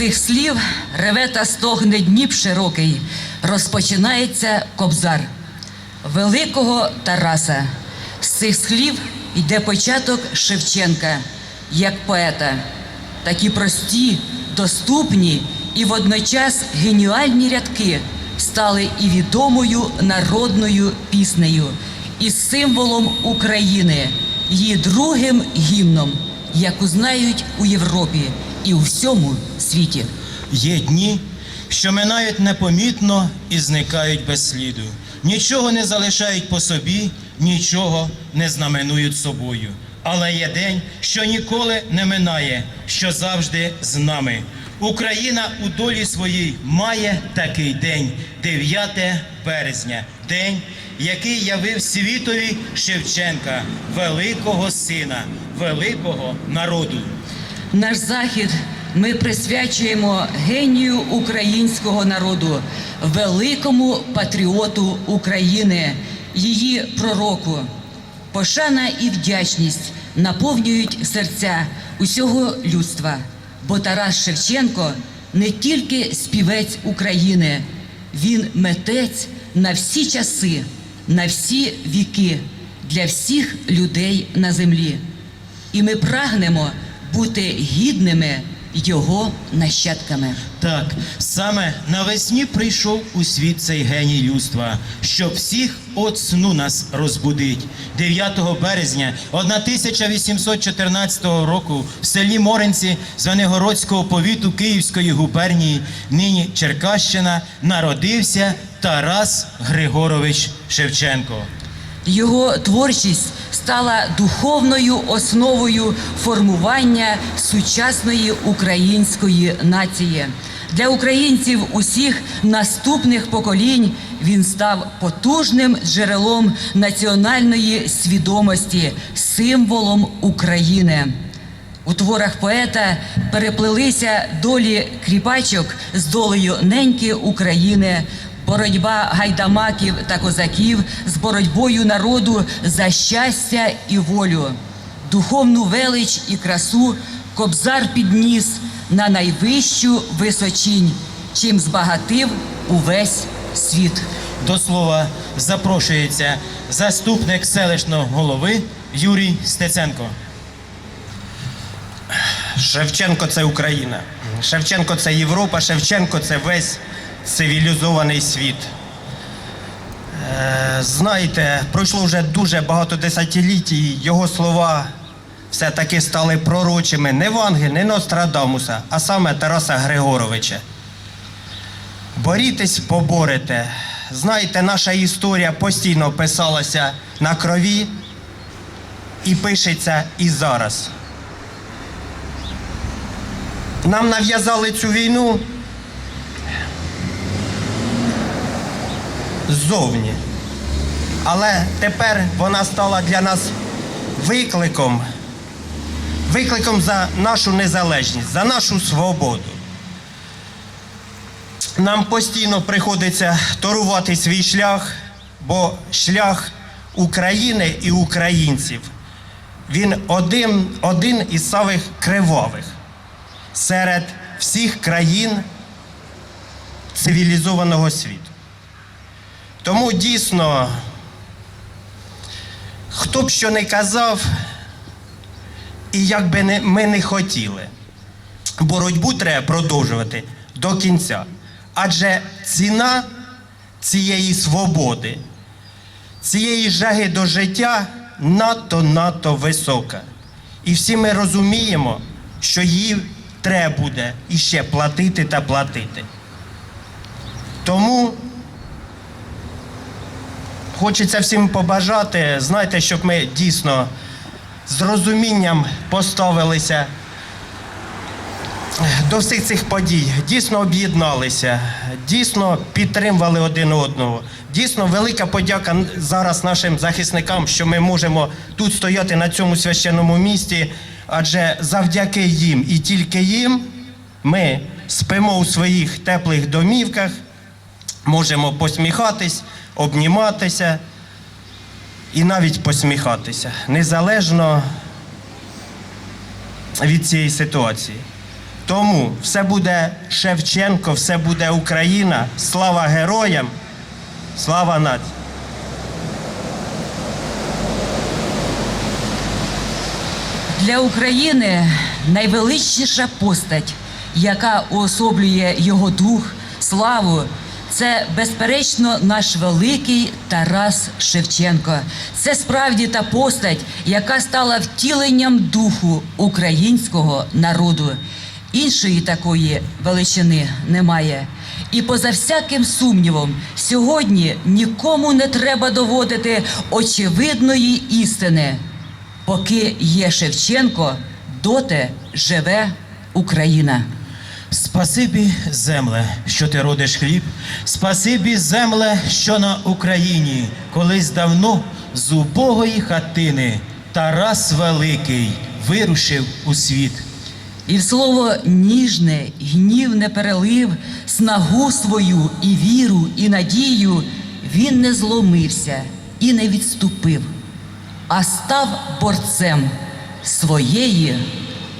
цих слів реве та стогне Дніп широкий, розпочинається кобзар великого Тараса. З цих слів йде початок Шевченка як поета. Такі прості, доступні і водночас геніальні рядки стали і відомою народною піснею, і символом України, її другим гімном, яку знають у Європі і у всьому світі. Є дні, що минають непомітно і зникають без сліду. Нічого не залишають по собі, нічого не знаменують собою. Але є день, що ніколи не минає, що завжди з нами. Україна у долі своїй має такий день 9 березня, день, який явив світові Шевченка, великого сина, великого народу. Наш захід ми присвячуємо генію українського народу, великому патріоту України, її пророку. Пошана і вдячність наповнюють серця усього людства, бо Тарас Шевченко не тільки співець України, він митець на всі часи, на всі віки для всіх людей на землі. І ми прагнемо бути гідними його нащадками. Так, саме навесні прийшов у світ цей геній людства, щоб всіх от сну нас розбудить. 9 березня 1814 року в селі Моринці Звенигородського повіту Київської губернії, нині Черкащина, народився Тарас Григорович Шевченко. Його творчість стала духовною основою формування сучасної української нації. Для українців усіх наступних поколінь він став потужним джерелом національної свідомості, символом України. У творах поета переплелися долі кріпачок з долею неньки України, боротьба гайдамаків та козаків з боротьбою народу за щастя і волю, духовну велич і красу кобзар підніс на найвищу височінь, чим збагатив увесь світ. До слова запрошується заступник селищного голови Юрій Стеценко. Шевченко це Україна. Шевченко це Європа, Шевченко це весь цивілізований світ. Е, знаєте, пройшло вже дуже багато десятиліть, і його слова все-таки стали пророчими не Ванги, не Нострадамуса, а саме Тараса Григоровича. Борітесь, поборете. Знаєте, наша історія постійно писалася на крові і пишеться і зараз. Нам нав'язали цю війну ззовні. Але тепер вона стала для нас викликом, викликом за нашу незалежність, за нашу свободу. Нам постійно приходиться торувати свій шлях, бо шлях України і українців він один, один із самих кривавих серед всіх країн цивілізованого світу. Тому дійсно, хто б що не казав, і як би не, ми не хотіли, боротьбу треба продовжувати до кінця. Адже ціна цієї свободи, цієї жаги до життя надто-надто висока. І всі ми розуміємо, що її треба буде іще платити та платити. Тому хочеться всім побажати, знаєте, щоб ми дійсно з розумінням поставилися до всіх цих подій, дійсно об'єдналися, дійсно підтримували один одного. Дійсно, велика подяка зараз нашим захисникам, що ми можемо тут стояти на цьому священному місці, адже завдяки їм і тільки їм ми спимо у своїх теплих домівках, можемо посміхатись, обніматися і навіть посміхатися, незалежно від цієї ситуації. Тому все буде Шевченко, все буде Україна. Слава героям, слава нації. Для України найвеличніша постать, яка уособлює його дух, славу, це безперечно наш великий Тарас Шевченко. Це справді та постать, яка стала втіленням духу українського народу. Іншої такої величини немає. І поза всяким сумнівом, сьогодні нікому не треба доводити очевидної істини. Поки є Шевченко, доти живе Україна. Спасибі, земле, що ти родиш хліб. Спасибі, земле, що на Україні колись давно з убогої хатини Тарас Великий вирушив у світ. І в слово ніжне, гнів не перелив, снагу свою і віру, і надію він не зломився і не відступив, а став борцем своєї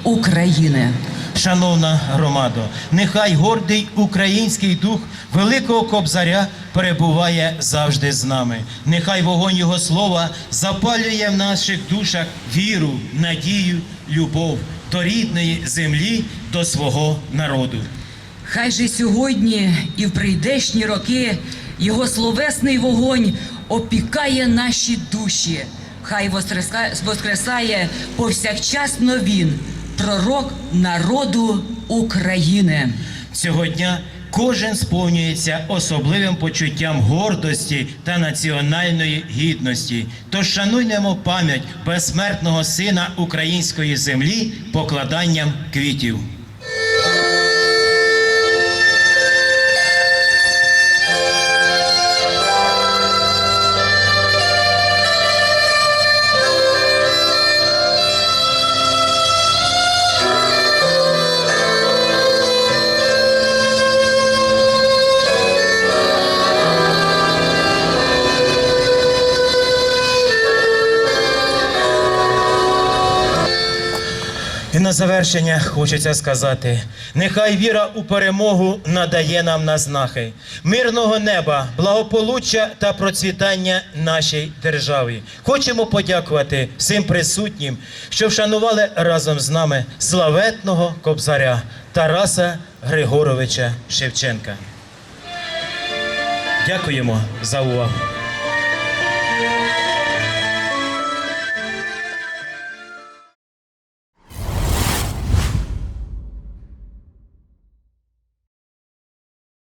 України. Шановна громадо, нехай гордий український дух Великого Кобзаря перебуває завжди з нами. Нехай вогонь Його слова запалює в наших душах віру, надію, любов до рідної землі, до свого народу. Хай же сьогодні і в прийдешні роки його словесний вогонь опікає наші душі. Хай воскреса- воскресає повсякчасно він, пророк народу України. Цього дня кожен сповнюється особливим почуттям гордості та національної гідності. Тож шануймо пам'ять безсмертного сина української землі покладанням квітів. На завершення хочеться сказати: нехай віра у перемогу надає нам назнахи, мирного неба, благополуччя та процвітання нашій державі. Хочемо подякувати всім присутнім, що вшанували разом з нами славетного кобзаря Тараса Григоровича Шевченка. Дякуємо за увагу.